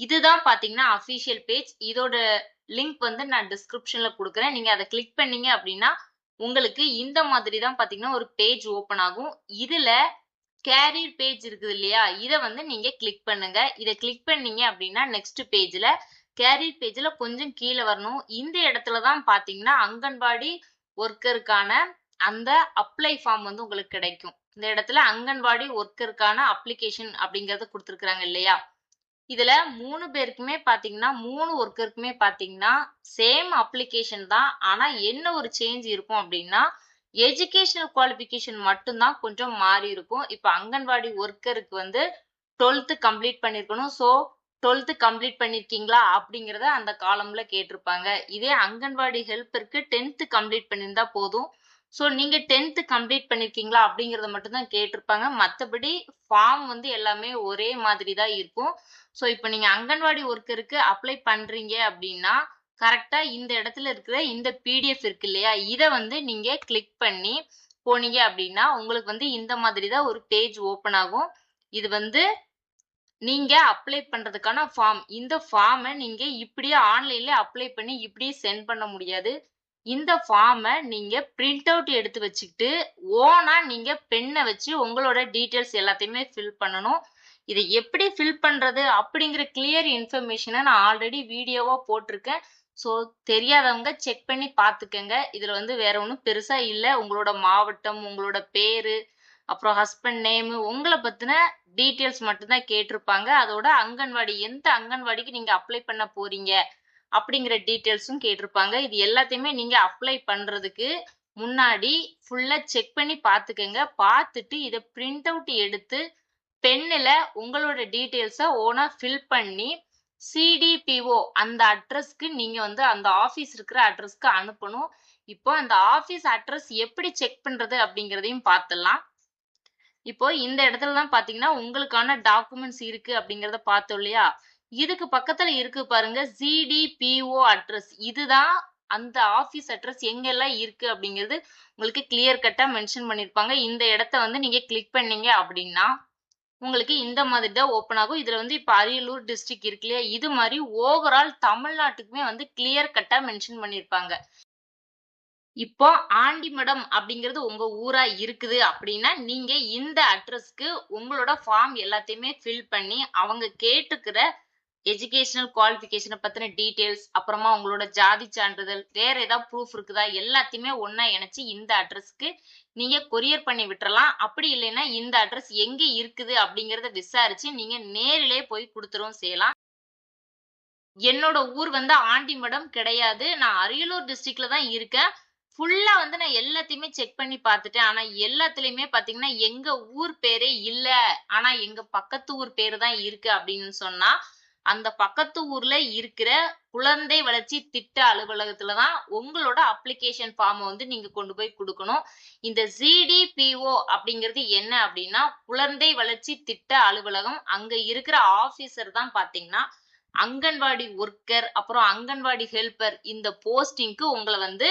இதுதான் பாத்தீங்கன்னா official page இதோட லிங்க் வந்து நான் டிஸ்கிரிப்ஷன்ல கொடுக்குறேன். நீங்க அதை கிளிக் பண்ணீங்க அப்படின்னா உங்களுக்கு இந்த மாதிரி தான் பாத்தீங்கன்னா ஒரு பேஜ் ஓபன் ஆகும். இதுல கேரியர் பேஜ் இருக்குது இல்லையா? இதை வந்து நீங்க கிளிக் பண்ணுங்க. இதை கிளிக் பண்ணீங்க அப்படின்னா நெக்ஸ்ட் பேஜ்ல கேரியர் பேஜ்ல கொஞ்சம் கீழே வரணும். இந்த இடத்துல தான் பாத்தீங்கன்னா அங்கன்வாடி ஒர்க்கருக்கான அந்த அப்ளை ஃபார்ம் வந்து உங்களுக்கு கிடைக்கும். இந்த இடத்துல அங்கன்வாடி ஒர்க்கருக்கான அப்ளிகேஷன் அப்படிங்கறத கொடுத்துருக்காங்க இல்லையா? இதுல மூணு பேருக்குமே பாத்தீங்கன்னா மூணு ஒர்க்கருக்குமே பாத்தீங்கன்னா சேம் அப்ளிகேஷன் தான். ஆனா என்ன ஒரு சேஞ்ச் இருக்கும் அப்படின்னா எஜுகேஷனல் குவாலிஃபிகேஷன் மட்டும்தான் கொஞ்சம் மாறி இருக்கும். இப்போ அங்கன்வாடி ஒர்க்கருக்கு வந்து டுவெல்த்து கம்ப்ளீட் பண்ணிருக்கணும். ஸோ டுவெல்த்து கம்ப்ளீட் பண்ணிருக்கீங்களா அப்படிங்கிறத அந்த காலம்ல கேட்டிருப்பாங்க. இதே அங்கன்வாடி ஹெல்ப்பருக்கு டென்த்து கம்ப்ளீட் பண்ணியிருந்தா போதும். ஸோ நீங்கள் டென்த்து கம்ப்ளீட் பண்ணியிருக்கீங்களா அப்படிங்கிறத மட்டும்தான் கேட்டிருப்பாங்க. மற்றபடி ஃபார்ம் வந்து எல்லாமே ஒரே மாதிரி தான் இருக்கும். ஸோ இப்போ நீங்கள் அங்கன்வாடி ஒர்க்கருக்கு அப்ளை பண்ணுறீங்க அப்படின்னா கரெக்டாக இந்த இடத்துல இருக்கிற இந்த பிடிஎஃப் இருக்கு இல்லையா இதை வந்து நீங்கள் கிளிக் பண்ணி போனீங்க அப்படின்னா உங்களுக்கு வந்து இந்த மாதிரி தான் ஒரு பேஜ் ஓப்பன் ஆகும். இது வந்து நீங்க அப்ளை பண்றதுக்கான ஃபார்ம் இந்த ஃபார்மை நீங்க இப்படியே ஆன்லைன்ல அப்ளை பண்ணி இப்படியே சென்ட் பண்ண முடியாது. இந்த ஃபார்மை நீங்கள் பிரிண்ட் அவுட் எடுத்து வச்சுக்கிட்டு ஓனாக நீங்கள் பெண்ணை வச்சு உங்களோட டீட்டெயில்ஸ் எல்லாத்தையுமே ஃபில் பண்ணணும். இதை எப்படி ஃபில் பண்ணுறது அப்படிங்கிற கிளியர் இன்ஃபர்மேஷனை நான் ஆல்ரெடி வீடியோவாக போட்டிருக்கேன். ஸோ தெரியாதவங்க செக் பண்ணி பார்த்துக்கங்க. இதில் வந்து வேற ஒன்றும் பெருசாக இல்லை. உங்களோட மாவட்டம் உங்களோட பேர் அப்புறம் ஹஸ்பண்ட் நேமு உங்களை பற்றின டீட்டெயில்ஸ் மட்டும்தான் கேட்டிருப்பாங்க. அதோட அங்கன்வாடி எந்த அங்கன்வாடிக்கு நீங்கள் அப்ளை பண்ண போறீங்க? அப்படிங்கிற டீட்டெயில்ஸும் கேட்டிருப்பாங்க. இது எல்லாத்தையுமே நீங்கள் அப்ளை பண்ணுறதுக்கு முன்னாடி ஃபுல்லா செக் பண்ணி பார்த்துக்கங்க பார்த்துட்டு இதை பிரிண்ட் அவுட் எடுத்து பென்னில் உங்களோட டீட்டெயில்ஸை ஓனாக ஃபில் பண்ணி சிடிபிஓ அந்த அட்ரஸ்க்கு நீங்கள் வந்து அந்த ஆஃபீஸ் இருக்கிற அட்ரஸ்க்கு அனுப்பணும். இப்போ அந்த ஆஃபீஸ் அட்ரஸ் எப்படி செக் பண்ணுறது அப்படிங்கிறதையும் பார்த்துடலாம் இப்போ இந்த இடத்துல தான் பார்த்தீங்கன்னா உங்களுக்கான டாக்குமெண்ட்ஸ் இருக்கு அப்படிங்கிறத பார்த்தோம் இல்லையா? இதுக்கு பக்கத்துல இருக்கு பாருங்க ஜிடிபிஓ அட்ரஸ் இதுதான் அந்த ஆபீஸ் அட்ரஸ் எங்கெல்லாம் இருக்கு அப்படிங்கிறது உங்களுக்கு கிளியர் கட்டா மென்ஷன் பண்ணிருப்பாங்க. இந்த இடத்த வந்து நீங்க கிளிக் பண்ணீங்க அப்படின்னா உங்களுக்கு இந்த மாதிரி தான் ஓப்பன் ஆகும். இதுல வந்து இப்ப அரியலூர் டிஸ்ட்ரிக்ட் இருக்கு இல்லையா? இது மாதிரி ஓவரால் தமிழ்நாட்டுக்குமே வந்து கிளியர் கட்டா மென்ஷன் பண்ணிருப்பாங்க. இப்போ ஆண்டிமடம் அப்படிங்கிறது உங்க ஊரா இருக்குது அப்படின்னா நீங்க இந்த அட்ரஸ்க்கு உங்களோட ஃபார்ம் எல்லாத்தையுமே ஃபில் பண்ணி அவங்க கேட்டுக்கிற எஜுகேஷனல் குவாலிஃபிகேஷனை பற்றின டீட்டெயில்ஸ் அப்புறமா உங்களோட ஜாதி சான்றிதழ் வேறு ஏதாவது ப்ரூஃப் இருக்குதா? எல்லாத்தையுமே ஒன்றா இணைச்சி இந்த அட்ரஸ்க்கு நீங்க கொரியர் பண்ணி விட்டுறலாம். அப்படி இல்லைன்னா இந்த அட்ரஸ் எங்கே இருக்குது அப்படிங்கிறத விசாரிச்சு நீங்கள் நேரிலே போய் கொடுத்துருவோம் செய்யலாம். என்னோட ஊர் வந்து ஆண்டிமடம் கிடையாது. நான் அரியலூர் டிஸ்ட்ரிக்ட்ல தான் இருக்கேன். ஃபுல்லா வந்து நான் எல்லாத்தையுமே செக் பண்ணி பார்த்துட்டேன். ஆனா எல்லாத்துலயுமே பாத்தீங்கன்னா எங்க ஊர் பேரே இல்ல. ஆனா எங்க பக்கத்து ஊர் பேரு தான் இருக்கு அப்படின்னு சொன்னா அந்த பக்கத்து ஊர்ல இருக்கிற குழந்தை வளர்ச்சி திட்ட அலுவலகத்துல தான் உங்களோட அப்ளிகேஷன் ஃபார்மை வந்து நீங்க கொண்டு போய் கொடுக்கணும். இந்த ஜிடிபிஓ அப்படிங்கிறது என்ன அப்படின்னா குழந்தை வளர்ச்சி திட்ட அலுவலகம். அங்க இருக்கிற ஆபீசர் தான் பாத்தீங்கன்னா அங்கன்வாடி ஒர்க்கர் அப்புறம் அங்கன்வாடி ஹெல்ப்பர் இந்த போஸ்டிங்க்கு உங்களை வந்து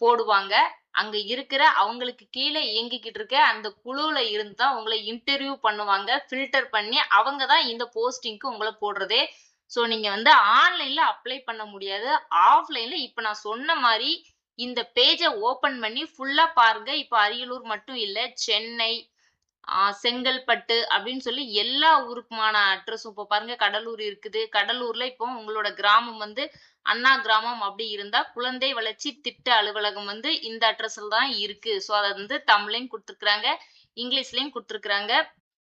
போடுவாங்க. அங்க இருக்கிற அவங்களுக்கு கீழே இயங்கிக்கிட்டு இருக்க அந்த குழுவில் இருந்து தான் உங்களை இன்டர்வியூ பண்ணுவாங்க ஃபில்டர் பண்ணி அவங்க தான் இந்த போஸ்டிங்க்கு உங்களை போடுறதே. ஸோ நீங்க வந்து ஆன்லைன்ல அப்ளை பண்ண முடியாது. ஆஃப்லைன்ல இப்ப நான் சொன்ன மாதிரி இந்த பேஜை ஓபன் பண்ணி ஃபுல்லா பாருங்க. இப்போ அரியலூர் மட்டும் இல்ல சென்னை செங்கல்பட்டு அப்படின்னு சொல்லி எல்லா ஊருக்குமான அட்ரஸும் இப்போ பாருங்க கடலூர் இருக்குது. கடலூர்ல இப்போ உங்களோட கிராமம் வந்து அண்ணா கிராமம் அப்படி இருந்தா குழந்தை வளர்ச்சி திட்ட அலுவலகம் வந்து இந்த அட்ரஸ்ல தான் இருக்கு. ஸோ அதை வந்து தமிழ்லையும் கொடுத்துருக்குறாங்க இங்கிலீஷ்லயும் கொடுத்துருக்குறாங்க.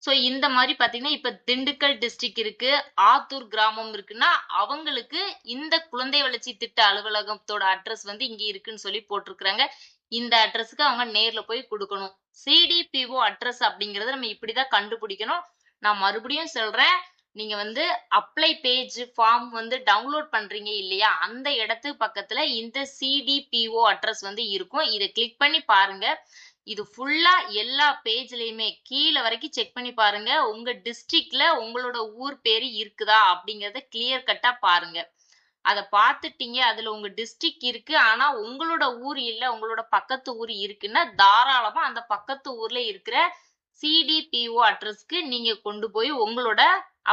ஸோ இந்த மாதிரி பார்த்தீங்கன்னா இப்போ திண்டுக்கல் டிஸ்ட்ரிக்ட் இருக்கு ஆத்தூர் கிராமம் இருக்குன்னா அவங்களுக்கு இந்த குழந்தை வளர்ச்சி திட்ட அலுவலகத்தோட அட்ரஸ் வந்து இங்கே இருக்குன்னு சொல்லி போட்டிருக்கிறாங்க. இந்த அட்ரஸ்க்கு அவங்க நேர்ல போய் கொடுக்கணும். சிடிபிஓ அட்ரஸ் அப்படிங்கறத நம்ம இப்படிதான் கண்டுபிடிக்கணும். நான் மறுபடியும் சொல்றேன் நீங்க வந்து அப்ளை பேஜ் ஃபார்ம் வந்து டவுன்லோட் பண்றீங்க இல்லையா? அந்த இடத்துக்கு பக்கத்துல இந்த சிடிபிஓ அட்ரஸ் வந்து இருக்கும். இதை கிளிக் பண்ணி பாருங்க. இது ஃபுல்லா எல்லா பேஜ்லயுமே கீழே வரைக்கும் செக் பண்ணி பாருங்க. உங்க டிஸ்ட்ரிக்ட்ல உங்களோட ஊர் பேரு இருக்குதா அப்படிங்கறத கிளியர் கட்டா பாருங்க. அதை பார்த்துட்டீங்க அதுல உங்க டிஸ்ட்ரிக்ட் இருக்கு. ஆனா உங்களோட ஊர் இல்ல உங்களோட பக்கத்து ஊர் இருக்குன்னா தாராளமா அந்த பக்கத்து ஊர்ல இருக்கிற சிடிபிஓ அட்ரஸ்க்கு நீங்க கொண்டு போய் உங்களோட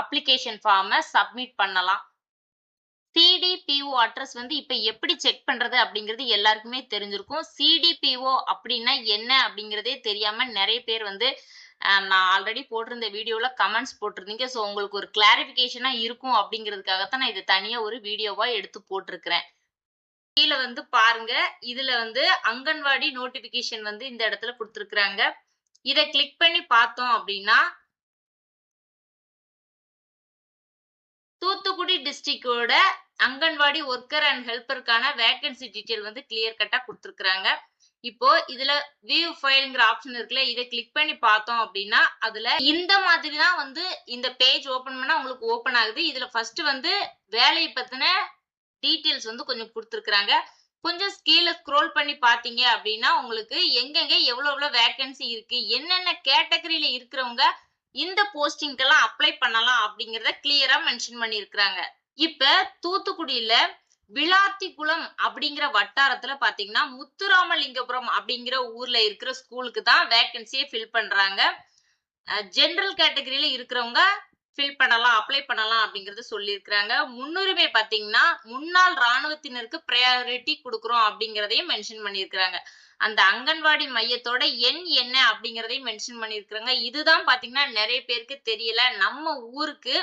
அப்ளிகேஷன் ஃபார்மை சப்மிட் பண்ணலாம். சிடிபிஓ அட்ரஸ் வந்து இப்ப எப்படி செக் பண்றது அப்படிங்கிறது எல்லாருக்குமே தெரிஞ்சிருக்கும். சிடிபிஓ அப்படின்னா என்ன அப்படிங்கிறதே தெரியாம நிறைய பேர் வந்து நான் ஆல்ரெடி போட்டிருந்த வீடியோவில் கமெண்ட்ஸ் போட்டிருந்தீங்க. ஸோ உங்களுக்கு ஒரு கிளாரிஃபிகேஷனாக இருக்கும் அப்படிங்கிறதுக்காகத்தான் நான் இது தனியாக ஒரு வீடியோவாக எடுத்து போட்டிருக்கிறேன். கீழே வந்து பாருங்க. இதுல வந்து அங்கன்வாடி நோட்டிபிகேஷன் வந்து இந்த இடத்துல கொடுத்துருக்குறாங்க. இதை கிளிக் பண்ணி பார்த்தோம் அப்படின்னா தூத்துக்குடி டிஸ்ட்ரிக்டோட அங்கன்வாடி ஒர்க்கர் அண்ட் ஹெல்ப்பருக்கான வேகன்சி டீட்டெயில் வந்து கிளியர் கட்டா கொடுத்துருக்குறாங்க. இப்போ இதுல வியூ ஃபைல்ங்கிற ஆப்ஷன் இருக்குல்ல இதை கிளிக் பண்ணி பார்த்தோம் அப்படின்னா அதுல இந்த மாதிரி தான் வந்து இந்த பேஜ் ஓபன் பண்ணா உங்களுக்கு ஓபன் ஆகுது. இதுல ஃபர்ஸ்ட் வந்து வேலையை பத்தின டீட்டெயில்ஸ் வந்து கொஞ்சம் கொடுத்துருக்குறாங்க. கொஞ்சம் கீழே ஸ்க்ரோல் பண்ணி பார்த்தீங்க அப்படின்னா உங்களுக்கு எங்கெங்க எவ்வளோ எவ்வளோ வேக்கன்சி இருக்கு என்னென்ன கேட்டகரியில இருக்கிறவங்க இந்த போஸ்டிங்கெல்லாம் அப்ளை பண்ணலாம் அப்படிங்கிறத கிளியரா மென்ஷன் பண்ணியிருக்கிறாங்க. இப்ப தூத்துக்குடியில விளாத்திக்குளம் அப்படிங்கிற வட்டாரத்துல பாத்தீங்கன்னா முத்துராமலிங்கபுரம் அப்படிங்கிற ஊர்ல இருக்கிற ஸ்கூலுக்கு தான் வேகன்சியை ஃபில் பண்றாங்க. ஜென்ரல் கேட்டகரியில இருக்கிறவங்க ஃபில் பண்ணலாம் அப்ளை பண்ணலாம் அப்படிங்கறது சொல்லியிருக்கிறாங்க. முன்னுரிமை பாத்தீங்கன்னா முன்னாள் ராணுவத்தினருக்கு ப்ரையாரிட்டி கொடுக்குறோம் அப்படிங்கிறதையும் மென்ஷன் பண்ணியிருக்கிறாங்க. அந்த அங்கன்வாடி மையத்தோட எண் என்ன அப்படிங்கிறதையும் மென்ஷன் பண்ணியிருக்கிறாங்க. இதுதான் பாத்தீங்கன்னா நிறைய பேருக்கு தெரியல. நம்ம ஊருக்கு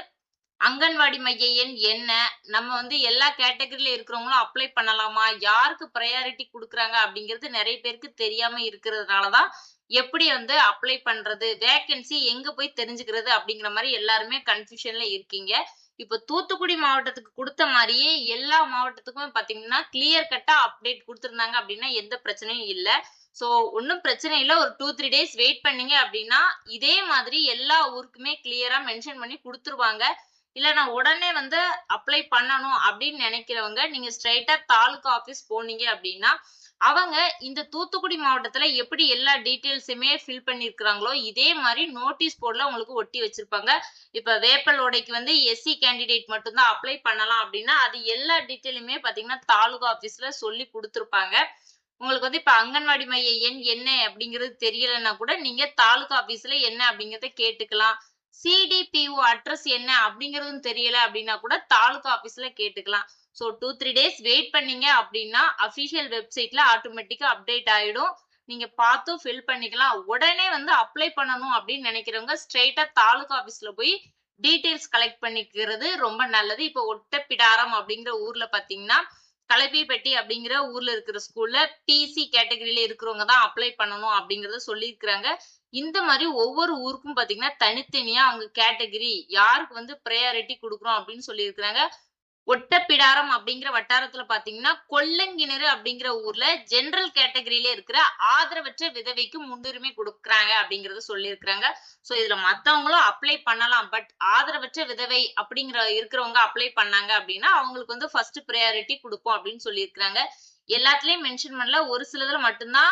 அங்கன்வாடி மைய எண் என்ன? நம்ம வந்து எல்லா கேட்டகரியில இருக்கிறவங்களும் அப்ளை பண்ணலாமா? யாருக்கு ப்ரையாரிட்டி கொடுக்குறாங்க? அப்படிங்கிறது நிறைய பேருக்கு தெரியாம இருக்கிறதுனாலதான் எப்படி வந்து அப்ளை பண்றது? வேகன்சி எங்க போய் தெரிஞ்சுக்கிறது? அப்படிங்கிற மாதிரி எல்லாருமே கன்ஃபியூஷன்ல இருக்கீங்க. இப்ப தூத்துக்குடி மாவட்டத்துக்கு கொடுத்த மாதிரியே எல்லா மாவட்டத்துக்குமே பாத்தீங்கன்னா கிளியர் கட்டா அப்டேட் கொடுத்துருந்தாங்க அப்படின்னா எந்த பிரச்சனையும் இல்ல. சோ ஒன்றும் பிரச்சனை இல்லை. ஒரு டூ த்ரீ டேஸ் வெயிட் பண்ணீங்க அப்படின்னா இதே மாதிரி எல்லா ஊருக்குமே கிளியரா மென்ஷன் பண்ணி கொடுத்துருவாங்க. இல்லை நான் உடனே வந்து அப்ளை பண்ணணும் அப்படின்னு நினைக்கிறவங்க நீங்கள் ஸ்ட்ரைட்டாக தாலுக்கா ஆஃபீஸ் போனீங்க அப்படின்னா அவங்க இந்த தூத்துக்குடி மாவட்டத்துல எப்படி எல்லா டீட்டெயில்ஸுமே ஃபில் பண்ணியிருக்கிறாங்களோ இதே மாதிரி நோட்டீஸ் போர்டில் உங்களுக்கு ஒட்டி வச்சிருப்பாங்க. இப்போ வேப்பல் உடைக்கு வந்து எஸ்சி கேண்டிடேட் மட்டும்தான் அப்ளை பண்ணலாம் அப்படின்னா அது எல்லா டீட்டெயிலுமே பார்த்தீங்கன்னா தாலுகா ஆஃபீஸில் சொல்லி கொடுத்துருப்பாங்க. உங்களுக்கு வந்து இப்போ அங்கன்வாடி மைய எண் என்ன அப்படிங்கிறது தெரியலன்னா கூட நீங்கள் தாலுகா ஆஃபீஸில் என்ன அப்படிங்கிறத கேட்டுக்கலாம். சிடிபிஓ அட்ரஸ் என்ன அப்படிங்கறதும் தெரியல அப்படின்னா கூட தாலுகா ஆபீஸ்ல கேட்டுக்கலாம். So two three days wait பண்ணீங்க அப்படின்னா அஃபிஷியல் வெப்சைட்ல ஆட்டோமேட்டிக்கா அப்டேட் ஆயிடும். நீங்க பார்த்தும் ஃபில் பண்ணிக்கலாம். உடனே வந்து அப்ளை பண்ணணும் அப்படின்னு நினைக்கிறவங்க ஸ்ட்ரெயிட்டா தாலுகா ஆபீஸ்ல போய் டீட்டெயில்ஸ் கலெக்ட் பண்ணிக்கிறது ரொம்ப நல்லது. இப்போ ஒட்டப்பிடாரம் அப்படிங்கிற ஊர்ல பாத்தீங்கன்னா கலப்பிப்பட்டி அப்படிங்கிற ஊர்ல இருக்கிற ஸ்கூல்ல பிசி கேட்டகரியில இருக்கிறவங்க தான் அப்ளை பண்ணணும் அப்படிங்கறத சொல்லியிருக்கிறாங்க. இந்த மாதிரி ஒவ்வொரு ஊருக்கும் பாத்தீங்கன்னா தனித்தனியா அவங்க கேட்டகரி யாருக்கு வந்து ப்ரையாரிட்டி கொடுக்குறோம் அப்படின்னு சொல்லியிருக்கிறாங்க. ஒட்டப்பிடாரம் அப்படிங்கிற வட்டாரத்துல பாத்தீங்கன்னா கொல்லங்கிணறு அப்படிங்கிற ஊர்ல ஜெனரல் கேட்டகரியில இருக்கிற ஆதரவற்ற விதவைக்கு முன்னுரிமை கொடுக்குறாங்க அப்படிங்கறத சொல்லியிருக்கிறாங்க. சோ இதுல மத்தவங்களும் அப்ளை பண்ணலாம். பட் ஆதரவற்ற விதவை அப்படிங்கிற இருக்கிறவங்க அப்ளை பண்ணாங்க அப்படின்னா அவங்களுக்கு வந்து ஃபர்ஸ்ட் ப்ரையாரிட்டி கொடுப்போம் அப்படின்னு சொல்லியிருக்கிறாங்க. எல்லாத்துலயும் மென்ஷன் பண்ணல. ஒரு சிலதுல மட்டும்தான்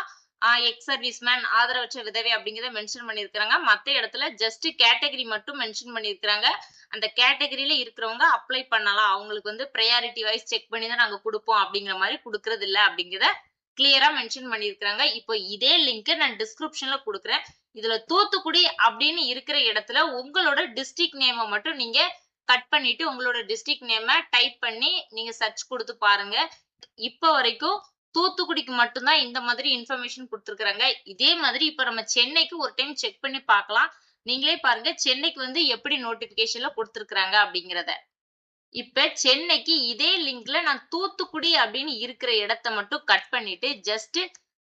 எக்ஸ் சர்வீஸ் மேன் ஆதரவற்ற விதவை அப்படிங்கிறத மென்ஷன் பண்ணியிருக்கிறாங்க. மற்ற இடத்துல ஜஸ்ட் கேட்டகரி மட்டும் மென்ஷன் பண்ணியிருக்கிறாங்க. அந்த கேட்டகரியில இருக்கிறவங்க அப்ளை பண்ணலாம். அவங்களுக்கு வந்து ப்ரையாரிட்டி வைஸ் செக் பண்ணி தான் நாங்கள் கொடுப்போம் அப்படிங்கிற மாதிரி கொடுக்கறது இல்லை அப்படிங்கிறத கிளியரா மென்ஷன் பண்ணியிருக்கிறாங்க. இப்போ இதே லிங்க் நான் டிஸ்கிரிப்ஷன்ல கொடுக்குறேன். இதுல தூத்துக்குடி அப்படின்னு இருக்கிற இடத்துல உங்களோட டிஸ்ட்ரிக்ட் நேமை மட்டும் நீங்க கட் பண்ணிட்டு உங்களோட டிஸ்ட்ரிக்ட் நேமை டைப் பண்ணி நீங்க சர்ச் கொடுத்து பாருங்க. இப்போ வரைக்கும் தூத்துக்குடிக்கு மட்டும்தான் இந்த மாதிரி இன்ஃபர்மேஷன் கொடுத்துருக்காங்க இதே மாதிரி இப்ப நம்ம சென்னைக்கு ஒரு டைம் செக் பண்ணி பார்க்கலாம். நீங்களே பாருங்க சென்னைக்கு வந்து எப்படி நோட்டிபிகேஷன்ல கொடுத்துருக்காங்க அப்படிங்கிறத. இப்ப சென்னைக்கு இதே லிங்க்ல நான் தூத்துக்குடி அப்படின்னு இருக்கிற இடத்த மட்டும் கட் பண்ணிட்டு ஜஸ்ட்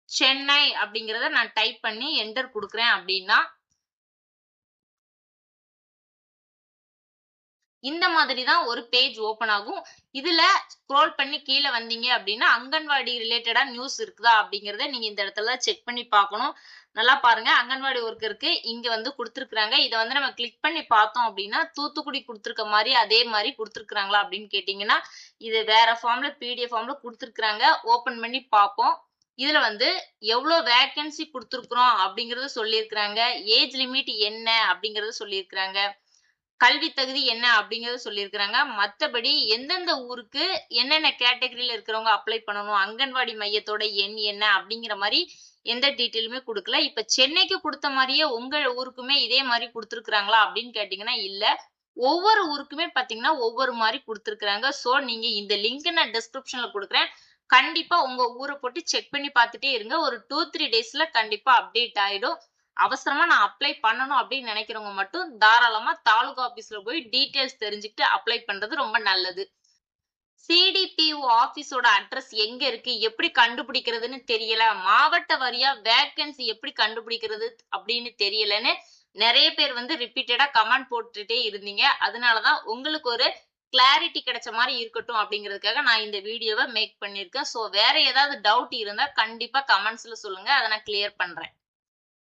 சென்னை அப்படிங்கிறத நான் டைப் பண்ணி என்டர் கொடுக்குறேன் அப்படின்னா இந்த மாதிரி தான் ஒரு பேஜ் ஓப்பன் ஆகும். இதுல ஸ்க்ரோல் பண்ணி கீழே வந்தீங்க அப்படின்னா அங்கன்வாடி ரிலேட்டடா நியூஸ் இருக்குதா அப்படிங்கறத நீங்க இந்த இடத்துல செக் பண்ணி பார்க்கணும். நல்லா பாருங்க. அங்கன்வாடி ஒர்க்கருக்கு இங்க வந்து கொடுத்துருக்காங்க இதை வந்து நம்ம கிளிக் பண்ணி பார்த்தோம் அப்படின்னா தூத்துக்குடி கொடுத்துருக்க மாதிரி அதே மாதிரி கொடுத்துருக்காங்களா அப்படின்னு கேட்டீங்கன்னா இது வேற ஃபார்ம்ல பிடிஎஃப் ஃபார்ம்ல கொடுத்துருக்காங்க ஓப்பன் பண்ணி பார்ப்போம். இதுல வந்து எவ்வளவு வேகன்சி கொடுத்துருக்குறோம் அப்படிங்கறத சொல்லியிருக்கிறாங்க. ஏஜ் லிமிட் என்ன அப்படிங்கறத சொல்லியிருக்கிறாங்க. கல்வி தகுதி என்ன அப்படிங்கறத சொல்லியிருக்கிறாங்க. மற்றபடி எந்தெந்த ஊருக்கு என்னென்ன கேட்டகரியில இருக்கிறவங்க அப்ளை பண்ணணும் அங்கன்வாடி மையத்தோட எண் என்ன அப்படிங்கிற மாதிரி எந்த டீட்டெயிலுமே கொடுக்கல. இப்ப சென்னைக்கு கொடுத்த மாதிரியே உங்க ஊருக்குமே இதே மாதிரி கொடுத்துருக்காங்களா அப்படின்னு கேட்டீங்கன்னா இல்ல. ஒவ்வொரு ஊருக்குமே பாத்தீங்கன்னா ஒவ்வொரு மாதிரி கொடுத்துருக்காங்க சோ நீங்க இந்த லிங்க் நான் டிஸ்கிரிப்ஷன்ல கொடுக்குறேன். கண்டிப்பா உங்க ஊரை போட்டு செக் பண்ணி பார்த்துட்டே இருங்க. ஒரு டூ த்ரீ டேஸ்ல கண்டிப்பா அப்டேட் ஆயிடும். அவசரமா நான் அப்ளை பண்ணணும் அப்படின்னு நினைக்கிறவங்க மட்டும் தாராளமா தாலுகா ஆபீஸ்ல போய் டீட்டெயில்ஸ் தெரிஞ்சுக்கிட்டு அப்ளை பண்றது ரொம்ப நல்லது. சிடிபிஓ ஆபீஸோட அட்ரஸ் எங்க இருக்கு? எப்படி கண்டுபிடிக்கிறதுன்னு தெரியல. மாவட்ட வரியா வேக்கன்சி எப்படி கண்டுபிடிக்கிறது அப்படின்னு தெரியலன்னு நிறைய பேர் வந்து ரிப்பீட்டடா கமெண்ட் போட்டுட்டே இருந்தீங்க. அதனாலதான் உங்களுக்கு ஒரு கிளாரிட்டி கிடைச்ச மாதிரி இருக்கட்டும் அப்படிங்கிறதுக்காக நான் இந்த வீடியோவை மேக் பண்ணியிருக்கேன். ஸோ வேற ஏதாவது டவுட் இருந்தா கண்டிப்பா கமெண்ட்ஸ்ல சொல்லுங்க. அதை நான் கிளியர் பண்றேன்.